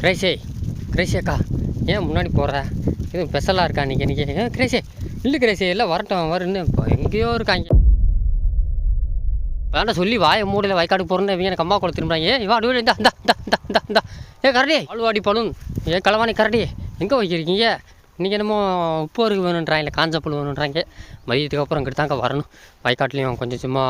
கிரேஷே கிரேஷே அக்கா. ஏன் முன்னாடி போகிற எதுவும் ஸ்பெஷலாக இருக்கா இன்றைக்கி இன்றைக்கி ஏன் கிரேஷே இல்லை கிரேஷே எல்லாம் வரட்டும் வருன்னு இப்போ எங்கேயோ இருக்காங்க வேண்டாம் சொல்லி வாய மூடல வயக்காடு போகிறேன்னு இவங்க எனக்கு அம்மா கூட திரும்புறாங்க. ஏன் வா அடி இந்தா இந்தா இந்தா இந்தா ஏ கரடி அழுவாடி பழம் ஏன் களவாணி கரடி எங்கே வைக்கிறீங்க இன்றைக்கி என்னமோ உப்பு அருக்கு வேணுன்றாங்க இல்லை காஞ்ச புல் வேணுன்றாங்க. மதியத்துக்கு அப்புறம் இங்கிட்டு தாங்க வரணும். வயக்காட்டுலேயும் கொஞ்சம் சும்மா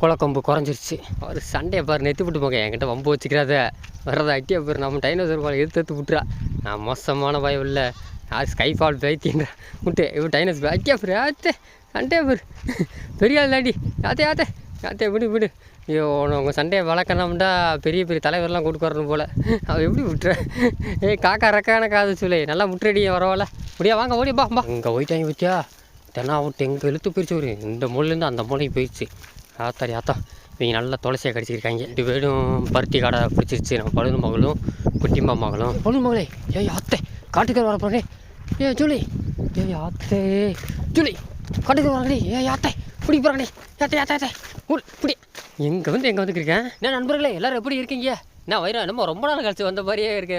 குளக்கொம்பு குறைஞ்சிருச்சு. அவர் சண்டையை பாரு நெத்து விட்டு போங்க. என்கிட்ட வம்பு வச்சுக்கிறாத. வர்றத அட்டியா பேர். நம்ம டைனோசர் பால் எடுத்து எடுத்து விட்டுறா. நான் மோசமான பயம் இல்லை யார் ஸ்கை ஃபால் பைத்தியன்ற விட்டு இவன் டைனோஸ் அட்டியா பேர் ஆத்தே சண்டையா பேர். பெரிய ஆள் தாண்டி. யாத்தே யாத்தே யாத்தே விடு விடு. ஐயோ உங்கள் சண்டையை வளர்க்கணும்டா. பெரிய பெரிய தலைவர்லாம் கூட்டு வரணும் போல். அவன் எப்படி விட்டுற ஏய் காக்கா ரக்கான காது சொல்லி நல்லா முட்டுறடி வரவால முடியா வாங்க ஓடி பா பா இங்கே போயிட்டாங்க பத்தியா தென்னா விட்டு எங்கே இழுத்து போயிடுச்சு ஒரு இந்த மூலையிலேருந்து அந்த மூலைக்கு போயிடுச்சு ஆத்தாடி ஆத்தா. இவங்க நல்லா துளசியை கடிச்சிருக்காங்க. ரெண்டு பேரும் பருத்தி காடை பிடிச்சிருச்சு. நம்ம பழுது மகளும் குட்டிமா மகளும் பழுது மகளே ஏய் ஆத்தே காட்டுக்கார வர போறே ஏ ஜூலி. ஏய் ஆத்தே. ஜூலி காட்டுக்கார வரங்கடி ஏய் ஆத்தே பிடி போகிறானே யாத்தே யாத்தே யாத்தே உள் பிடி. எங்கே வந்து எங்கே வந்துருக்கேன் என்ன நண்பர்களே எல்லாரும் எப்படி இருக்கீங்க? என்ன வைரம் என்னமோ ரொம்ப நாள் கழிச்சு வந்த மாதிரியே இருக்கே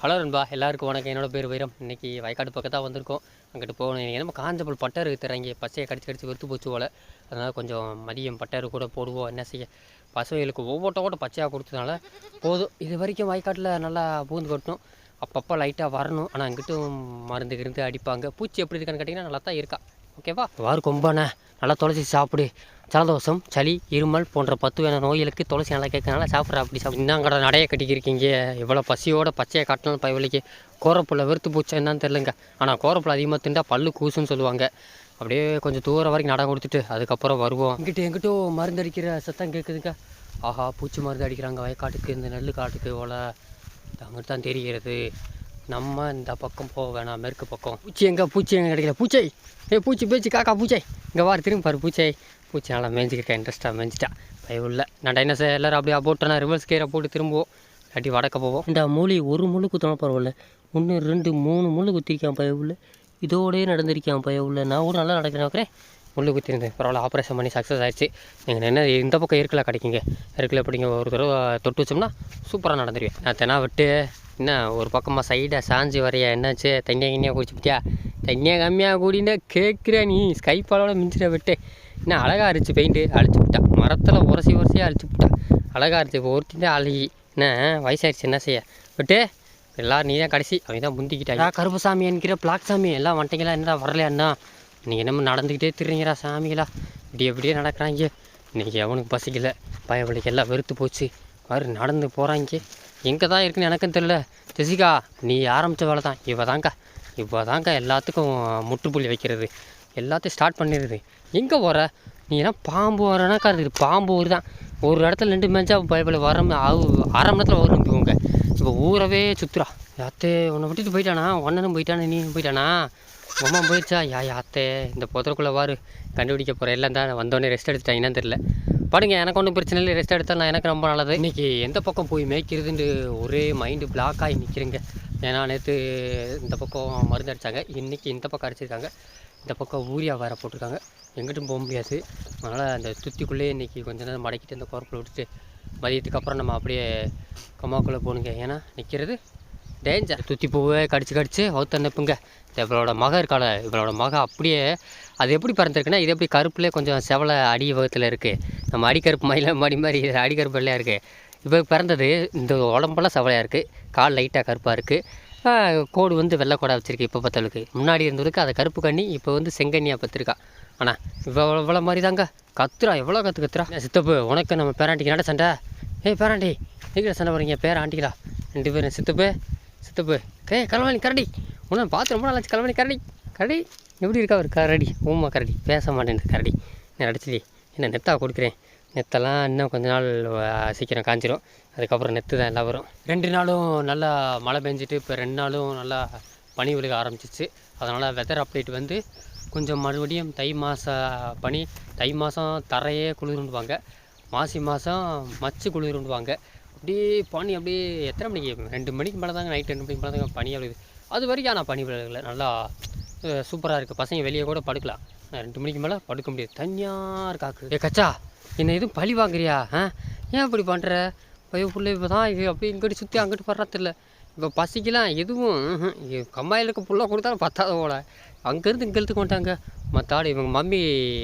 ஹலோ நண்பா எல்லாருக்கும் வணக்கம். என்னோட பேர் வைரம். இன்னைக்கு வயக்காடு பக்கத்தான் வந்திருக்கோம். அங்கிட்டு போகணும். என்னமோ காஞ்சபுல் பட்டர் தராங்க பச்சையை கடிச்சு கடிச்சு வெறுத்து போச்சு போல். அதனால் கொஞ்சம் மதியம் பட்டர் கூட போடுவோம். என்ன செய்ய? பசுவைகளுக்கு ஒவ்வொருத்த கூட பச்சையாக கொடுத்ததுனால போதும். இது வரைக்கும் வயக்காட்டில் நல்லா பூந்து கொட்டணும் அப்பப்போ லைட்டாக வரணும். ஆனால் அங்கிட்டும் மருந்து கிருந்து அடிப்பாங்க. பூச்சி எப்படி இருக்கான்னு கேட்டிங்கன்னா நல்லா தான் இருக்கா ஓகேவா வாரு கொம்பானே. நல்லா துளசி சாப்பிடு. ஜலதோஷம் சளி இருமல் போன்ற பத்து வேண நோய்களுக்கு துளசி நல்லா கேட்கறனால சாப்பிட்ற அப்படி சாப்பிட்டு நடைய கட்டிக்கிருக்கீங்க. இவ்வளோ பசியோட பச்சையை காட்டினாலும் பயவலிக்கு கோரப்புள்ள வெறுத்து பூச்சா என்னன்னு தெரிலங்க ஆனால் கோரப்புள்ள அதிகமாக திண்டா பல்லு கூசுன்னு சொல்லுவாங்க. அப்படியே கொஞ்சம் தூரம் வரைக்கும் நடம் கொடுத்துட்டு அதுக்கப்புறம் வருவோம். இங்கிட்ட எங்கிட்டோ மருந்து அடிக்கிற சத்தம் கேட்குதுங்க. ஆஹா பூச்சி மருந்து அடிக்கிறாங்க. வயக்காட்டுக்கு இந்த நெல் காட்டுக்கு இவ்வளோ. அங்கிட்டு தான் தெரிகிறது. நம்ம இந்த பக்கம் போக வேணாம் மேற்கு பக்கம். பூச்சி எங்கே பூச்சி எங்கே கிடைக்கல? பூச்சை. ஏ பூச்சி பேச்சு காக்கா பூச்சை. இங்கே வார திரும்பி பாரு பூச்சை. பூச்சி நல்லா மேய்ஞ்சிக்கிட்டேன் இன்ட்ரெஸ்ட்டாக மேய்ஞ்சிட்டா பயம் இல்லை நான் டைனோசர் எல்லோரும் அப்படியே போட்டோன்னா ரிவர்ஸ் கீரை போட்டு திரும்புவோம். இல்லாட்டி வடக்க போவோம். இந்த மூலி ஒரு முள்ளு குத்தணும் பரவாயில்ல. ஒன்று ரெண்டு மூணு முள்ளு குத்திருக்கான் பய உள்ள. இதோடயே நடந்திருக்கான் பய உள்ள. நான் கூட நல்லா நடக்கிறேன் வைக்கிறேன் முள்ளு குத்திருந்தேன் பரவாயில்ல ஆப்ரேஷன் பண்ணி சக்ஸஸ் ஆயிடுச்சு. நீங்கள் என்ன இந்த பக்கம் இருக்கல கிடைக்குங்க. இருக்கல அப்படிங்க ஒரு தடவை தொட்டு வச்சோம்னா சூப்பராக நடந்துருவேன். நான் தெனா விட்டு என்ன ஒரு பக்கமாக சைடாக சாஞ்சி வரையா என்னாச்சு? தண்ணியாக கிண்ணியாக குடிச்சுப்பிட்டியா தண்ணியாக கம்மியாக கூடினா கேட்குற நீ ஸ்கைப்பாலோட மிஞ்சிட விட்டு. என்ன அழகாக அரிச்சு பெயிண்ட்டு அழிச்சு விட்டான் மரத்தில் உரசி உரசியாக அழிச்சு விட்டான் அழகாக இருந்துச்சு இப்போ ஒருத்தி தான் அழகி. என்ன வயசாயிடுச்சு என்ன செய்ய? விட்டு. எல்லோரும் நீ தான் கடைசி. அவன் தான் முந்திக்கிட்டாங்க. கருப்பு சாமி என்கிற பிளாக் சாமி. எல்லாம் வந்துட்டீங்களா? என்னடா வரலையாண்ணா நீங்கள் என்னமோ நடந்துக்கிட்டே திரிறீங்களா சாமிகளா? இப்படி எப்படியே நடக்கிறாங்க. இன்றைக்கி எவனுக்கு பசிக்கலை. பயவளுக்கு எல்லாம் வெறுத்து போச்சு. பாரு நடந்து போகிறாங்க எங்கே தான் இருக்குன்னு எனக்கும் தெரில ஜெசிகா நீ ஆரம்பித்த வேலை தான் இவ தாங்க்கா இவ தாங்க்கா எல்லாத்துக்கும் முற்றுப்புள்ளி வைக்கிறது. எல்லாத்தையும் ஸ்டார்ட் பண்ணிடுது. எங்கே போகிற நீ என்ன பாம்பு வரனாக்கா இது பாம்பு ஊர் தான் ஒரு இடத்துல ரெண்டு மேய்ச்சா பயப்பட வர அரை மணி நேரத்தில் வரும் இவங்க இப்போ ஊரவே சுற்றுறா யாத்தே உன்னை விட்டுட்டு போயிட்டானா? ஒன்னனும் போயிட்டானே நீ போயிட்டானா? உமா போயிடுச்சா? யா யாத்தே இந்த புதருக்குள்ளே வாரு. கண்டுபிடிக்க போகிற எல்லாம் தான். வந்தோடனே ரெஸ்ட் எடுத்துட்டாங்கன்னு தெரில பாடுங்க எனக்கு ஒன்றும் பிரச்சனை இல்லை. ரெஸ்ட் எடுத்தால் நான் எனக்கு ரொம்ப நல்லது. இன்றைக்கி எந்த பக்கம் போய் மேய்க்கிறதுன்னு ஒரே மைண்டு பிளாக் ஆகி நிற்கிறேங்க ஏன்னா நேற்று இந்த பக்கம் மருந்து அடித்தாங்க இன்றைக்கி இந்த பக்கம் அடிச்சிருக்காங்க. இந்த பக்கம் ஊரியா வேறு போட்டிருக்காங்க. எங்கிட்டும் போக முடியாது. அதனால் அந்த துத்திக்குள்ளேயே இன்றைக்கி கொஞ்ச நேரம் மடக்கிட்டு அந்த குரப்பில் விட்டுட்டு மதியத்துக்கு அப்புறம் நம்ம அப்படியே கமாக்குள்ளே போகணுங்க ஏன்னா நிற்கிறது டேஞ்சர் துத்தி பூவே கடிச்சு கடிச்சு வவுத்த இவளோட மக இருக்காள இவளோட மக அப்படியே அது எப்படி பறந்துருக்குன்னா இது எப்படி கருப்புலேயே கொஞ்சம் செவலை அடி வகத்தில் இருக்குது நம்ம அடிக்கருப்பு மயில மடி மாதிரி அடிக்கருப்பு வெள்ளையாக இருக்குது இப்போ பிறந்தது இந்த உடம்பெல்லாம் செவலையாக இருக்குது கால் லைட்டாக கருப்பாக இருக்குது கோடு வந்து வெள்ளை கோடாக வச்சுருக்கு இப்போ பார்த்தவளுக்கு முன்னாடி இருந்ததுக்கு அதை கருப்பு கண்ணி இப்போ வந்து செங்கண்ணியாக பத்திருக்கா ஆனால் இவ்வளோ இவ்வளோ மாதிரி தாங்க கத்துறா எவ்வளோ கற்று கத்துறா சித்தப்பு உனக்கு நம்ம பேராண்டிக்கு நட சண்டை? ஏய் பேராண்டி எங்கே சண்டை போகிறீங்க பேராண்டிகளா? ரெண்டு பேரும் சித்தப்பு சித்தப்பு. கே கலவாணி கரடி. உன்னை பார்த்து ரொம்ப நாளாச்சு கலவாணி கரடி. கரடி எப்படி இருக்கா ஒரு கரடி? ஓமா கரடி. பேச மாட்டேன் கரடி. நான் அடிச்சிடி என்ன நெத்தாக கொடுக்குறேன்? நெத்தெல்லாம் இன்னும் கொஞ்ச நாள் சீக்கிரம் காஞ்சிரும். அதுக்கப்புறம் நெத்து தான் எல்லாம் வரும். ரெண்டு நாளும் நல்லா மழை பெஞ்சிட்டு இப்போ ரெண்டு நாளும் நல்லா பனி விழுக ஆரம்பிச்சிச்சு. அதனால் வெதர் அப்டேட் வந்து கொஞ்சம் மறுபடியும் தை மாத பனி தை மாதம் தரையே குளிருண்டுவாங்க மாசி மாதம் மச்சு குளிருண்டுவாங்க அப்படியே பனி அப்படியே எத்தனை மணிக்கு ரெண்டு மணிக்கு மேலே தாங்க நைட் ரெண்டு மணிக்கு மேலே தாங்க பனி அப்படி அது வரைக்கும் ஆனால் பனி விழுகல நல்லா சூப்பராக இருக்குது பசங்க வெளியே கூட படுக்கலாம். ரெண்டு மணிக்கு மேலே படுக்க முடியாது. தனியாக இருக்காக்கு ஏ கச்சா என்ன எதுவும் பழி வாங்குறியா? ஆ? ஏன் இப்படி பண்ணுற பையன் பிள்ளை இப்போ தான் இது அப்படி இங்கிட்டு சுற்றி அங்கிட்டு வர்றது இப்போ பசிக்கலாம் எதுவும் கம்மாயில் இருக்க புள்ள கொடுத்தாலும் பத்தாத போல. அங்கேருந்து இங்கே இழுத்துக்கு வந்துட்டாங்க மற்ற ஆடு இவங்க மம்மி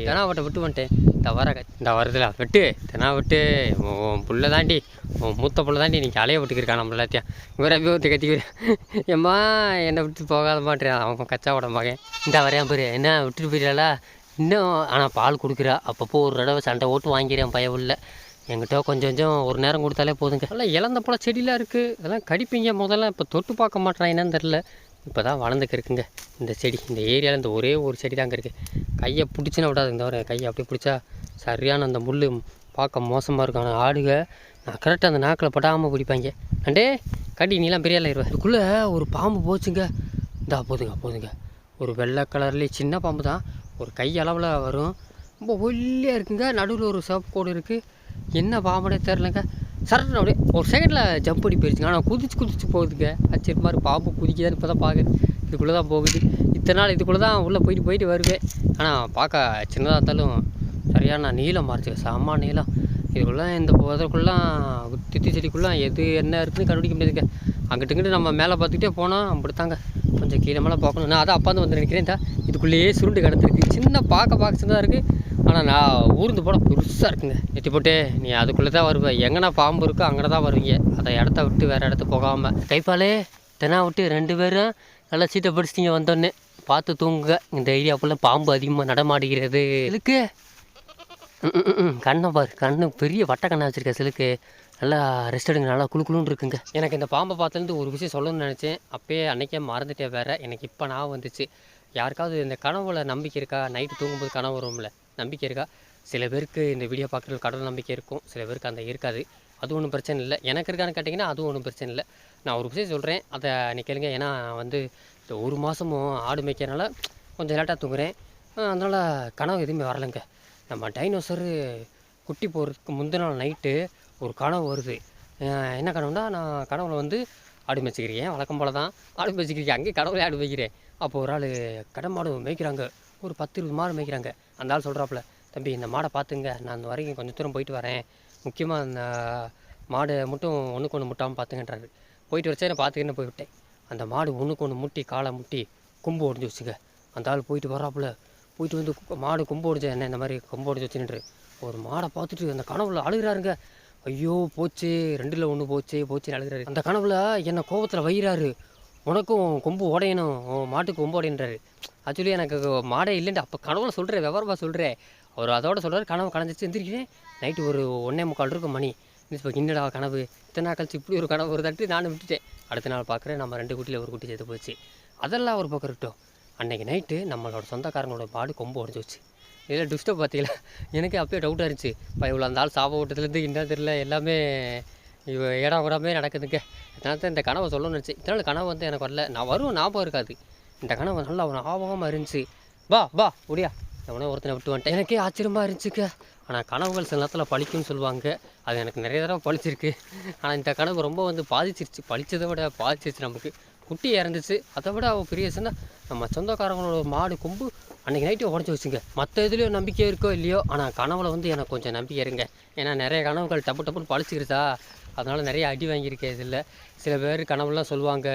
தெனாவட்டை விட்டு வந்துட்டேன். இந்த வர இந்த வரதுல விட்டு தெனா விட்டு உன் புள்ளை புள்ள தாண்டி உன் மூத்த புள்ள தாண்டி நீ அலைய விட்டுக்கிருக்கா நம்ம எல்லாத்தையும். இவரை விபத்து கத்திக்கிறேன் ஏம்மா என்னை விட்டு போகாத மாட்டேன் அவன் கச்சா விட மகன். இந்த வரையான் பேர் என்ன விட்டுட்டு போயிடலா இன்னும் ஆனால் பால் கொடுக்குறா. அப்பப்போ ஒரு தடவை சண்டை ஓட்டு வாங்கிறேன் பய உள்ள எங்கிட்ட கொஞ்சம் கொஞ்சம் ஒரு நேரம் கொடுத்தாலே போதுங்க. எல்லாம் இழந்த போல செடியெலாம் இருக்குது அதெல்லாம் கடிப்பீங்க. முதல்ல இப்போ தொட்டு பார்க்க மாட்டேறான் என்னன்னு தெரில இப்போ தான் வளர்ந்துக்கு இருக்குங்க. இந்த செடி இந்த ஏரியாவில் இந்த ஒரே ஒரு செடி தாங்க இருக்குது கையை பிடிச்சினா விடாது இந்த வர கையை அப்படியே பிடிச்சா சரியான அந்த முள் பார்க்க மோசமாக இருக்கும். ஆனால் ஆடுக நான் கரெக்டாக அந்த நாக்கில் படாமல் பிடிப்பாங்க. அண்டே கடி நீலாம் பெரிய ஆளாயிருவா அதுக்குள்ளே ஒரு பாம்பு போச்சுங்க. இந்தா போதுங்க போதுங்க. ஒரு வெள்ளை கலர்லேயே சின்ன பாம்பு தான் ஒரு கை அளவில் வரும். ரொம்ப ஒல்லியாக இருக்குங்க. நடுவில் ஒரு சிவப்பு கோடு இருக்குது என்ன பாம்புனே தெரிலங்க சரட்டு அப்படியே ஒரு செகண்டில் ஜம்ப் பண்ணி போயிருச்சுங்க. ஆனால் குதிச்சு குதிச்சு போகுதுங்க ஆச்சரியமா மாதிரி பாம்பு குதிக்குதான்னு இப்போ தான் பார்க்குது இதுக்குள்ளே தான் போகுது. இத்தனை நாள் இதுக்குள்ளே தான் உள்ளே போயிட்டு போயிட்டு வருவேன். ஆனால் பார்க்க சின்னதாக இருந்தாலும் சரியான நீளம் மாறிச்சு செம்ம நீளம். இதுக்குள்ளே இந்த புதற்குள்ளலாம் தித்தி செடிக்குள்ளே எது என்ன இருக்குன்னு கண்டுபிடிக்க முடியாதுங்க. அங்கிட்டு இங்கிட்டு நம்ம மேலே பார்த்துக்கிட்டே போனோம் அப்படித்தாங்க. கொஞ்சம் கீழே மேலே பார்க்கணும். நான் அதான் அப்பாந்து வந்து நினைக்கிறேன் இதுக்குள்ளேயே சுருண்டு கிடந்திருக்கு. சின்ன பார்க்க பார்க்க சின்னதாக இருக்குது ஆனால் நான் ஊர்ந்து போட பெருசாக இருக்குங்க. எத்தி போட்டு நீ அதுக்குள்ளே தான் வருவேன் எங்கன்னா பாம்பு இருக்கோ அங்கே தான் வருவீங்க. அதை இடத்த விட்டு வேறு இடத்த போகாமல் கைப்பாலே தினா விட்டு ரெண்டு பேரும் நல்லா சீட்டை பிடிச்சிட்டிங்க வந்தோடனே பார்த்து தூங்குங்க. இந்த ஏரியாக்குள்ளே பாம்பு அதிகமாக நடமாடுகிறது. இதுக்கு கண்ணை பாரு. கண்ணு பெரிய வட்ட கண்ணை வச்சுருக்க சிலுக்கு. நல்லா ரெஸ்ட் எடுங்க. நல்லா குளு குளுன்னு இருக்குங்க. எனக்கு இந்த பாம்பை பார்த்துலேருந்து ஒரு விஷயம் சொல்லணும்னு நினச்சேன். அப்போயே அன்னைக்கே மறந்துட்டேன் வேறு. எனக்கு இப்போ நான் வந்துச்சு. யாருக்காவது இந்த கனவுல நம்பிக்கை இருக்கா? நைட்டு தூங்கும்போது கனவு வரும்ல. நம்பிக்கை இருக்கா? சில பேருக்கு இந்த வீடியோ பார்க்குறது கடவுள் நம்பிக்கை இருக்கும். சில பேருக்கு அந்த இருக்காது. அது ஒன்றும் பிரச்சனை இல்லை. எனக்கு இருக்கான்னு கேட்டிங்கன்னா அதுவும் ஒன்றும் பிரச்சனை இல்லை. நான் ஒரு விஷயம் சொல்கிறேன் அதை நீ கேளுங்க. ஏன்னா வந்து இந்த ஒரு மாதமும் ஆடு மேய்க்கிறனால கொஞ்சம் லேட்டாக தூங்குறேன். அதனால் கனவு எதுவுமே வரலைங்க. நம்ம டைனோசரு குட்டி போகிறதுக்கு முந்தின நாள் நைட்டு ஒரு கனவு வருது. என்ன கனவுனா நான் கனவுல வந்து ஆடு மேய்ச்சிக்கிறேன். வழக்கம் போல் தான் ஆடு மேய்ச்சிக்கிறேன் அங்கேயே கடவுளே ஆடு மேய்க்கிறேன். அப்போ ஒரு ஆள் கடமாடு மேய்க்கிறாங்க. ஒரு பத்து இருபது மாடு மேய்க்கிறாங்க. அந்த ஆள் சொல்கிறாப்புல தம்பி இந்த மாடை பார்த்துங்க. நான் அந்த வரைக்கும் கொஞ்சம் தூரம் போயிட்டு வரேன். முக்கியமாக அந்த மாடை மட்டும் ஒன்றுக்கு ஒன்று முட்டாமல் பார்த்துங்கன்றாரு. போயிட்டு வச்சே நான் பார்த்துக்கின்னு போய் விட்டேன். அந்த மாடு ஒன்றுக்கு ஒன்று முட்டி காலை முட்டி கொம்பு ஒடிஞ்சு வச்சுங்க அந்த ஆள் போயிட்டு வராப்புல போயிட்டு வந்து மாடு கொம்பு ஒடிஞ்ச என்ன இந்த மாதிரி கொம்பு ஒடிஞ்சு வச்சுன்னு ஒரு மாடை பார்த்துட்டு அந்த கனவுல அழுகிறாருங்க. ஐயோ போச்சு ரெண்டில் ஒன்று போச்சு போச்சுன்னு அழுகிறாரு. அந்த கனவுல என்னை கோபத்தில் வைகிறாரு உனக்கும் கொம்பு உடையணும் உன் மாட்டுக்கு கொம்பு உடையன்றாரு ஆக்சுவலி எனக்கு மாடே இல்லைன்ட்டு அப்போ கனவுல சொல்கிறேன் விவரமாக சொல்கிறேன் அவர் அதோட சொல்கிறார் கனவு கலைஞ்சிச்சு எந்திரிக்கிறேன். நைட்டு ஒரு ஒன்றே முக்கால் இருக்கும் மணி. இப்போ என்னடா கனவு? இத்தனை நாள் கழிச்சு இப்படி ஒரு கனவு ஒரு தட்டு நானும் விட்டுட்டேன். அடுத்த நாள் பார்க்குறேன் நம்ம ரெண்டு குட்டியில் ஒரு குட்டி சேர்த்து போச்சு. அதெல்லாம் ஒரு பக்கம் இருக்கட்டும். அன்றைக்கி நைட்டு நம்மளோட சொந்தக்காரனோட மாடு கொம்பு உடஞ்சி வச்சு இதில் டிஸ்டர்ப் பார்த்தீங்களா? எனக்கு அப்பயே டவுட்டாக இருந்துச்சு. இப்போ இவ்வளோ அந்த ஆள் சாப ஓட்டத்துலேருந்து என்ன தெரியல. எல்லாமே இவ ஏடா கூடாமே நடக்குதுங்க. அதனால தான் இந்த கனவை சொல்லணும்னு நினச்சி இதனால் கனவு வந்து எனக்கு வரல. நான் வரும் ஞாபகம் இருக்காது. இந்த கனவு நல்லா ஞாபகமாக இருந்துச்சு. வா வா முடியா எவனோ ஒருத்தனை விட்டு வந்துட்டேன். எனக்கே ஆச்சரியமாக இருந்துச்சுக்க ஆனால் கனவுகள் சில நேரத்தில் பழிக்கும்னு சொல்லுவாங்க. அது எனக்கு நிறைய தடவை பழிச்சிருக்கு. ஆனால் இந்த கனவு ரொம்ப வந்து பாதிச்சிருச்சு. பழிச்சதை விட பாதிச்சிருச்சு நமக்கு. குட்டி இறந்துச்சு. அதை விட அவள் பெரிய சின்ன நம்ம சொந்தக்காரங்களோட மாடு கொம்பு அன்றைக்கி நைட்டு உடச்சி வச்சுங்க. மற்ற இதுலேயும் நம்பிக்கை இருக்கோ இல்லையோ. ஆனால் கனவுல வந்து எனக்கு கொஞ்சம் நம்பிக்கை இருங்க. ஏன்னா நிறைய கனவுகள் டப்பு டப்புன்னு பழிச்சிருச்சா அதனால் நிறைய அடி வாங்கியிருக்கேன் இதில். சில பேர் கனவுலாம் சொல்லுவாங்க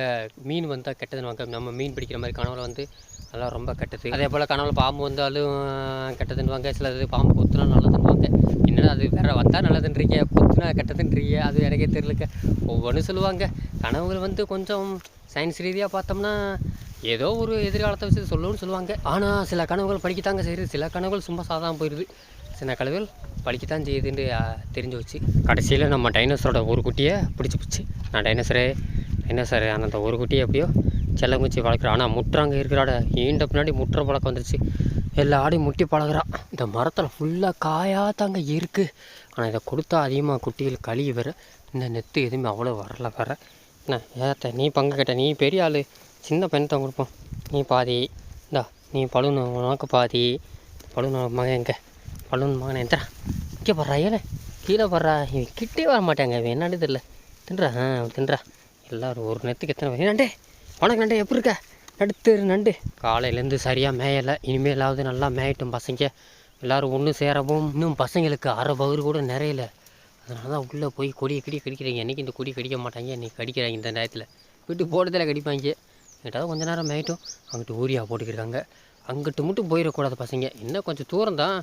மீன் வந்தால் கெட்டதுன்னுவாங்க நம்ம மீன் பிடிக்கிற மாதிரி கனவுல வந்து அதெல்லாம் ரொம்ப கெட்டது. அதே போல் கனவுல பாம்பு வந்தாலும் கெட்டதுன்னுவாங்க சில இது பாம்பு கொத்துனா நல்லதுன்னுவாங்க என்னடா அது வேற வந்தால் நல்லதுன்றீங்க? கொத்துனா கெட்டதுன்றீங்க? அது எனக்கே தெரியலக்க ஒவ்வொன்றும் சொல்லுவாங்க. கனவுகள் வந்து கொஞ்சம் சயின்ஸ் ரீதியாக பார்த்தோம்னா ஏதோ ஒரு எதிர்காலத்தை வச்சு சொல்லணும்னு சொல்லுவாங்க. ஆனால் சில கனவுகள் படிக்கத்தாங்க செய்யுது. சில கனவுகள் சும்மா சாதாரண போயிடுது சின்ன கனவுகள் பழிக்கத்தான் செய்யுதுன்னு தெரிஞ்சு வச்சு கடைசியில் நம்ம டைனோசரோட ஒரு குட்டியை பிடிச்சி போச்சு. நான் டைனோசரே டைனோசர் அந்த ஒரு குட்டியை எப்படியோ செல்லங்குச்சி வளர்க்குறேன். ஆனால் முட்டுறாங்க இருக்கிறாட. ஈண்ட பின்னாடி முட்டுற பழக்கம் வந்துருச்சு. எல்லா ஆடையும் முட்டி பழகிறான். இந்த மரத்தில் ஃபுல்லாக காயாக தாங்க இருக்குது ஆனால் இதை கொடுத்தா அதிகமாக குட்டிகள் கழுவி வர இந்த நெத்து எதுவுமே அவ்வளோ வரல வர என்ன ஏத்த நீ பங்கு கேட்ட நீ பெரிய ஆள். சின்ன பெண்ணத்தை கொடுப்போம். நீ பாதி இந்தா நீ பழுனு உனக்கு பாதி. பழுனு மகன் எங்கே? பழுனு மகன் எந்திரா இங்கே படுறா ஏலே கீழே படுறா இவன் கிட்டே வர மாட்டாங்க இவன் என்னன்னு தெரியல. தின்றா ஆ தின்றா எல்லாரும் ஒரு நேரத்துக்கு எத்தனை நண்டே உனக்கு நண்டே எப்படி இருக்க? நடுத்தரு நண்டு. காலையிலேருந்து சரியாக மேயலை இனிமேலாவது நல்லா மேயட்டும் பசங்க. எல்லோரும் ஒன்று சேரவும் இன்னும் பசங்களுக்கு அரை பகுதி கூட நிறையல. அதனால தான் உள்ளே போய் கொடியை கிடி கடிக்கிறீங்க. என்றைக்கு இந்த கொடி கடிக்க மாட்டாங்க? இன்னைக்கு கடிக்கிறாங்க இந்த நேரத்தில். வீட்டு போட்டதில் கடிப்பாங்க. எங்கிட்டாவது கொஞ்ச நேரம் மேயிட்டும். அங்கிட்டு ஊரியா போட்டுக்கிருக்காங்க. அங்கிட்டு மட்டும் போயிடக்கூடாது பசங்க. இன்னும் கொஞ்சம் தூரம் தான்.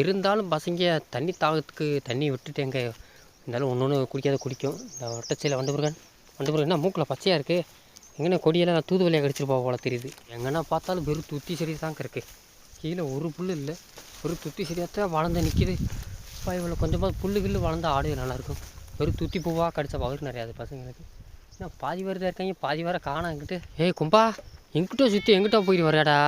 இருந்தாலும் பசங்க தண்ணி தாகத்துக்கு தண்ணி விட்டுட்டு எங்கே இருந்தாலும் ஒன்று ஒன்று குடிக்காத குடிக்கும். இந்த ஒட்டச்சையில் வண்டு முருகன் வண்டு முருகன் என்ன மூக்கில் பச்சையாக இருக்குது எங்கன்னா கொடியெல்லாம் நான் தூதுவலியாக கடிச்சிட்டு போக போல தெரியுது. எங்கன்னா பார்த்தாலும் வெறும் துத்தி செடி தாங்க இருக்குது கீழே ஒரு புல் இல்லை. ஒரு துத்தி செடியாத்தான் வளர்ந்து நிற்கிது இவ்வளோ கொஞ்சமாக புல்லு கில்லு வளர்ந்து ஆடு நல்லாயிருக்கும் வெறும் துத்தி பூவாக கடிச்சா நிறையா நிறையாது பசங்களுக்கு. ஏன்னா பாதி வருதா இருக்காங்க பாதி வர காணாங்கிட்டு ஏய் கும்பா எங்கிட்ட சுற்றி எங்கிட்ட போயிட்டு வரையாடா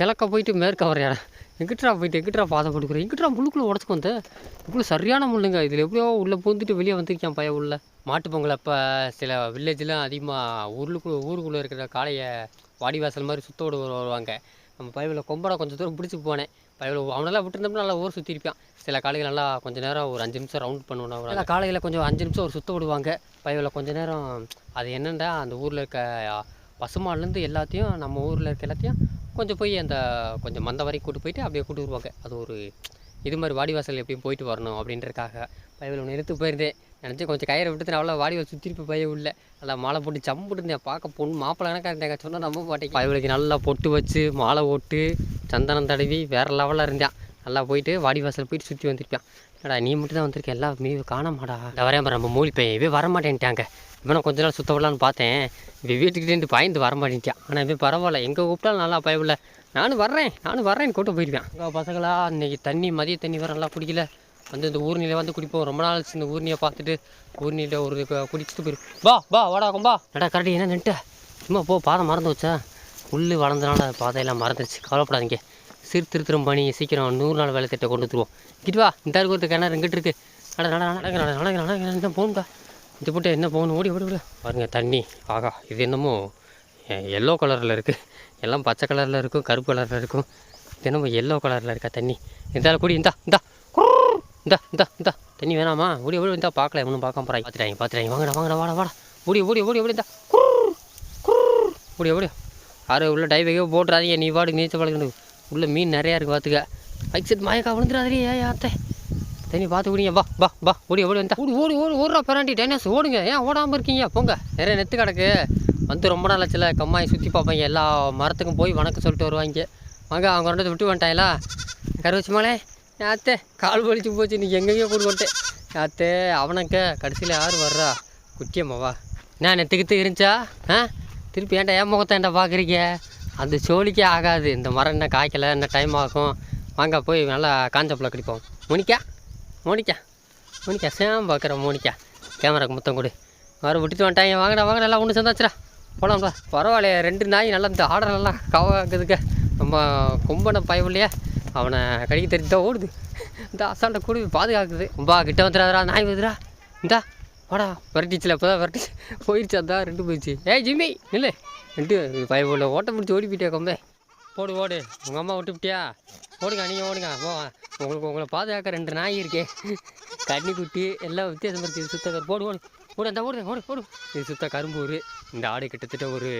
கிழக்க போயிட்டு மேற்க வரையாடா எங்கிட்டா போயிட்டு எங்கிட்டா பாதை போட்டுக்கிறேன் எங்கிட்டா முள்ளுக்குள்ளே உடச்சுக்கு வந்த? இவ்வளோ சரியான முள்ளுங்க. இதில் எப்படியோ உள்ளே பூந்துட்டு வெளியே வந்திருக்கேன் பையன் உள்ள. மாட்டுப் பொங்கல் அப்போ சில வில்லேஜ்லாம் அதிகமாக ஊருக்குள்ளே ஊருக்குள்ளே இருக்கிற காளையை வாடிவாசல் மாதிரி சுத்த விட வருவாங்க. நம்ம பைபில் கொம்பரை கொஞ்சம் தூரம் பிடிச்சி போனேன். பைபில் அவனெல்லாம் விட்டுருந்தோம்னா நல்லா ஊர் சுற்றி இருப்பான். சில காளைகள் நல்லா கொஞ்ச நேரம் ஒரு அஞ்சு நிமிஷம் ரவுண்ட் பண்ணுவோம் நல்லா காளையில் கொஞ்சம் அஞ்சு நிமிஷம் ஒரு சுத்த விடுவாங்க. பைபில் கொஞ்ச நேரம் அது என்னண்டா அந்த ஊரில் இருக்க பசுமாடுலேருந்து எல்லாத்தையும் நம்ம ஊரில் இருக்க எல்லாத்தையும் கொஞ்சம் போய் அந்த கொஞ்சம் மந்த வரைக்கும் கூட்டு போயிட்டு அப்படியே கூட்டு வருவாங்க. அது ஒரு இது மாதிரி வாடிவாசல் எப்படியும் போயிட்டு வரணும் அப்படின்றக்காக பைபிள் ஒன்று எடுத்து போயிருந்தேன். நினச்சி கொஞ்சம் கயிறை விட்டு நான் அவ்வளோ வாடிவாசல் சுற்றிருப்ப பையன் உள்ள. நல்லா மாலை போட்டு ஜம்புட்டு இருந்தேன். பார்க்க பொண்ணு மாப்பிள்ளை கணக்காக இருந்தேன் சொன்னால் நம்ப மாட்டேங்க. பைபிளுக்கு நல்லா பொட்டு வச்சு மாலை ஓட்டு சந்தனம் தடவி வேறு லெவலில் இருந்தேன். நல்லா போயிட்டு வாடிவாசல் போயிட்டு சுற்றி வந்திருப்பேன். என்னடா நீ மட்டும் தான் வந்திருக்க எல்லா மீ காணாமாடா. இந்த வரேன் நம்ம மூலி பையன் இவே வரமாட்டேன்ட்டாங்க. இவனை கொஞ்ச நாள் சுத்த விடலான்னு பார்த்தேன். இவன் வீட்டுக்கிட்டேருந்து பயந்து வரமாட்டேன்ட்டான். ஆனால் இவன் பரவாயில்ல எங்கே கூப்பிட்டாலும் நல்லா பயவில்ல நானும் வர்றேன் நானும் வர்றேன் கூட்ட போயிருக்கேன். எங்கள் பசங்களா இன்னைக்கு தண்ணி மதிய தண்ணி வர நல்லா குடிக்கல. வந்து இந்த ஊர்நிலை வந்து குடிப்போம். ரொம்ப நாள் ஆச்சு இந்த ஊர்னியை பார்த்துட்டு ஊர்னியில் ஒரு குடிச்சிட்டு போயிடும் பா பா வாடா கும்பா நடா கரடி என்ன நின்ட்ட சும்மா போ பாதை மறந்து வச்சா புல் வளர்ந்தனால பாதையெல்லாம் மறந்துருச்சு. கவலைப்படாதீங்க. சீர்திருத்தம் பண்ணி சீக்கிரம் நூறு நாள் வேலை திட்டம் கொண்டு வந்துருவோம். கிட்டுவா வா இந்த ஒரு கிணறு இங்கிட்டு இருக்கு. நட நட நடக்க நட நடக்க நடக்க என்ன இது போட்டு என்ன போகணும்? ஓடி ஓடி ஓடி. பாருங்க தண்ணி ஆகா இது என்னமோ எல்லோ கலரில் இருக்குது எல்லாம் பச்சை கலரில் இருக்கும் கருப்பு கலரில் இருக்கும். இது என்னமோ எல்லோ கலரில் இருக்கா தண்ணி? இருந்தாலும் கூடி இந்தா இந்தா. இந்தா இந்தா இந்தா. தண்ணி வேணாமா? ஓடி ஓடி இந்தா பார்க்கல ஒன்றும் பார்க்க போகிறாங்க பார்த்துட்டாங்க பார்த்துட்டாங்க வாங்கடா வாங்கடா வாடா வாடா. ஓடி ஓடி ஓடி ஓடி இந்தா. குர்ர். குர்ர். ஓடி ஓடி. யாரும் உள்ள டைவையோ போட்டுறாதீங்க. நீ பாடு நீச்சல் பழகினது உள்ள மீன் நிறையா இருக்குது பார்த்துக்க பைக் செட் மயக்கா விழுந்துடாதே ஏன் அத்தை. தண்ணி பார்த்து ஓடிங்க வா வா வா. ஓடி ஓடி வந்தா ஓடி ஓடி ஓடி ஓடுறா பெராண்டி. டைனஸ் ஓடுங்க. ஏன் ஓடாமல் இருக்கீங்க? போங்க. நிறைய நெத்து கிடக்கு. வந்து ரொம்ப நாள் ஆச்சுல கம்மாயை சுற்றி பார்ப்பாங்க. எல்லா மரத்துக்கும் போய் வணக்கம் சொல்லிட்டு வருவாங்க. வாங்க அவங்க ரெண்டு விட்டு வந்துட்டாங்களா? கருவச்சி மலை. அத்தை கால் வலிச்சு போச்சு. நீ எங்கேயோ போட்டு வந்துட்டேன். அத்தை அவனுக்கு கடைசியில் யார் வர்றா? குட்டியம்மாவா? என்ன நெத்துக்கிட்டு இருந்துச்சா ஆ? திருப்பி ஏன்டா ஏன் முகத்தை ஏன்டா பார்க்குறீங்க அந்த சோழிக்கே ஆகாது. இந்த மரம் என்ன காய்க்கலை என்ன டைம் ஆகும். வாங்க போய் நல்லா காஞ்ச புள்ள கடிப்போம். மோனிக்கா மோனிக்கா மோனிக்கா சேம் பார்க்குறேன் மோனிக்கா கேமராக்கு மொத்தம் கொடு. வர விட்டுட்டு வந்துட்டாங்க. வாங்கடா வாங்கடா எல்லாம் ஒன்று சேர்ந்தாச்சுடா. போகலாம்ப்பா பரவாயில்லையே ரெண்டு நாய் நல்லா இந்த ஆர்டர் நல்லா கவாக்குதுக்க. நம்ம கொம்பனை பயவில்லையே அவனை கடிக்க தெரிஞ்சு தான் ஓடுது. இந்த அசால்ட்டை கூடி பாதுகாக்குது. ரொம்ப கிட்ட வந்துடாதரா நாய் வந்துடா இந்தா. வாடா. விரட்டிச்சுல இப்போ தான் விரட்டி போயிடுச்சு அதான் ரெண்டு போயிடுச்சு ஏ ஜிம்மி இல்லை ரெண்டு பயவுள்ள ஓட்ட பிடிச்சி ஓடி போயிட்டியா கொம்பே? போடு ஓடு. உங்கள் அம்மா விட்டு விட்டியா ஓடுங்க நீங்கள் ஓடுங்க. போ உங்களுக்கு உங்களை பாதுகாக்க ரெண்டு நாய் இருக்கே. கண்ணி குட்டி எல்லாம் வித்தியாசம் இருக்குது சுத்த போடு ஓடு. ஓடு அந்த ஓடுங்க ஓடு ஓடு. இது சுத்த கரும்பூர் இந்த ஆடு கிட்டத்தட்ட ஒரு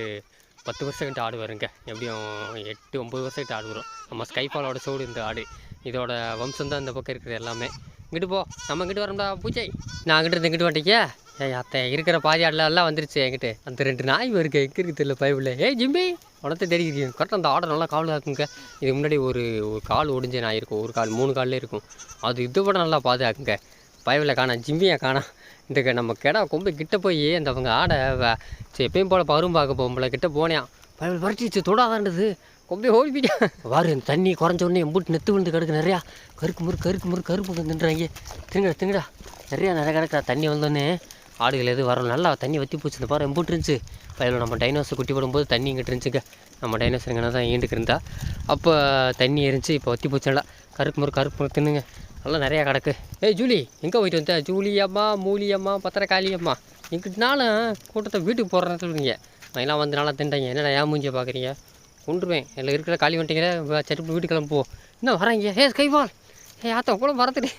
பத்து வருஷம் கிட்ட ஆடு வருங்க. எப்படியும் எட்டு ஒம்பது வருஷம் கிட்ட ஆடு வரும். நம்ம ஸ்கைஃபாலோட சோடு இந்த ஆடு. இதோட வம்சம் தான் இந்த பக்கம் இருக்கிற எல்லாமே. இங்கிட்டு போ. நம்ம இங்கிட்டு வரோம்டா பூஜை நான் அங்கிட்டு இருந்து இங்கிட்டு வந்துட்டியா ஏய் அத்தை இருக்கிற பாதி எல்லாம் வந்துருச்சு என்கிட்ட. அந்த ரெண்டு நாய் இருக்கு எங்கே இருக்குது தெரியல பைபிள் ஏய் ஜிம்பி உடனே தெரியுது. கரெக்டாக அந்த ஆடை நல்லா காவலாக இருக்குங்க இதுக்கு முன்னாடி ஒரு ஒரு கால் ஒடிஞ்ச நாய் இருக்கும். ஒரு கால் மூணு காலில் இருக்கும். அது இதை விட நல்லா பாதுகாக்குங்க. பயவில் காணா. ஜிம்மியை காணா. இந்த க- நம்ம கிடா கொம்ப கிட்ட போய் அந்த அவங்க ஆடை சரி எப்பயும் போல பரும் பார்க்க போகும்போல கிட்ட போனேன் பயவில் பரட்டிச்சு தொடாதாண்டது கொம்பே ஓடிப்பிட்டான் வாரு இந்த தண்ணி குறைஞ்ச உடனே எம்பிட்டு நெத்து விழுந்து கிடக்கு நிறையா. கருக்கு முறு கருக்கு முறு கருப்பு வந்து நின்றாங்க திருங்கடா திங்கடா நிறையா நிறைய கிடக்குறா தண்ணி வந்தோடனே. ஆடுகள் எதுவும் வரும் நல்லா தண்ணி வற்றி போச்சு இந்த பாரு எம்பிட்டு இருந்துச்சு. பயில நம்ம டைனோசர் குட்டி போடும்போது தண்ணி இங்கிட்டு இருந்துச்சுங்க. நம்ம டைனோசர் இங்கே தான் ஈண்டுக்கு இருந்தா. அப்போ தண்ணி இருந்துச்சு இப்போ வற்றி போச்சு நல்லா கருக்கு முறு கருப்பு முறு தின்னுங்க. நல்லா நிறையா கிடக்கு. ஏய் ஜூலி எங்கே போயிட்டு வந்த? ஜூலி அம்மா மூலி அம்மா பத்திரக்காளி அம்மா. எங்கிட்டனாலும் கூட்டத்தை வீட்டுக்கு போகிற நேரத்தில் இருந்தீங்க எல்லாம் வந்து நல்லா தின்ட்டாங்க என்னடா ஏன் மூஞ்சியை பார்க்குறீங்க? கொண்டுருவேன் எல்லாம் இருக்கிற காலி வந்துட்டீங்களே சரி வீட்டுக்கு கிளம்புவோம் இன்னும் வராங்க? ஏ ஸ்கைபால் ஏ ஆத்தம் கூட மறந்துட்டு.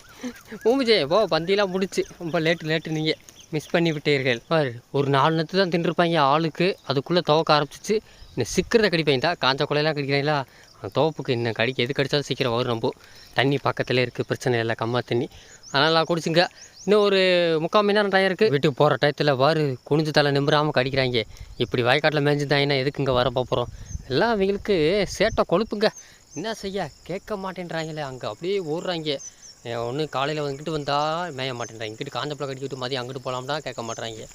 ஊமிஜே போ பந்தியெல்லாம் முடிச்சு. ரொம்ப லேட்டு லேட்டு நீங்கள் மிஸ் பண்ணி விட்டீர்கள். பாரு ஒரு நாலு நேரத்து தான் தின்றுருப்பாங்க ஆளுக்கு. அதுக்குள்ளே துவக்க ஆரம்பிச்சிச்சு. இன்னும் சிக்கிறத கடிப்பாங்க காஞ்ச கொலையெல்லாம் கடிக்கிறீங்களா? அந்த துவப்புக்கு இன்னும் கடிக்க எது கடிச்சாலும் சீக்கிரம் வரும் ரொம்ப தண்ணி பக்கத்தில் இருக்குது பிரச்சனை இல்லை கம்மா தண்ணி. அதனால் குடிச்சுங்க. இன்னும் ஒரு முக்கால் மணி நேரம் டயம் இருக்குது வீட்டுக்கு போகிற டயத்தில் வாரு குனிஞ்சு தலை நிம்புறாமல் கடிக்கிறாங்க. இப்படி வயக்காட்டில் மேய்ஞ்சிருந்தாங்கன்னா எதுக்கு இங்கே வர போகிறோம் எல்லாம் அவங்களுக்கு சேட்டை கொழுப்புங்க. என்ன செய்ய? கேட்க மாட்டேன்றாங்களே. அங்கே அப்படியே ஓடுறாங்க. ஒன்று காலையில் வந்துக்கிட்டு வந்தால் மேய மாட்டேன்றாங்க. இங்கிட்டு காஞ்சப்பழம் கட்டிக்கிட்டு மதியம் அங்கிட்டு போகலாம்டா கேட்க மாட்டேறாங்க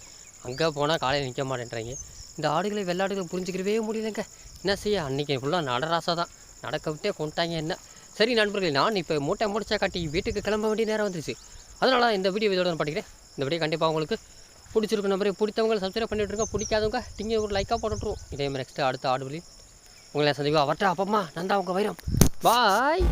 அங்கே போனால் காலையில் நிற்க மாட்டேன்றாங்க. இந்த ஆடுகளை வெள்ளாடுகளை புரிஞ்சுக்கிறவே முடியலங்க. என்ன செய்ய? அன்றைக்கி ஃபுல்லாக நடராசா தான் நடக்க விட்டே கொண்டாங்க என்ன? சரி நண்பர்களே நான் இப்போ மூட்டை முடிச்சா காட்டி வீட்டுக்கு கிளம்ப வேண்டிய நேரம் வந்துருச்சு. அதனால் இந்த வீடியோ இதோட படிக்கிறேன் இந்த வீடியோ கண்டிப்பாக உங்களுக்கு பிடிச்சிருக்கு நம்பரே பிடித்தவங்க சப்ஸ்கிரைப் பண்ணிட்டு பிடிக்காதவங்க நீங்கள் ஒரு லைக்காக போட்டுட்ருவோம் இதே மாதிரி நெக்ஸ்ட்டு அடுத்த ஆடுபலி உங்களை சந்திப்பா அவர்கிட்ட அப்பம்மா நந்தா உங்கள் வைரம். பாய்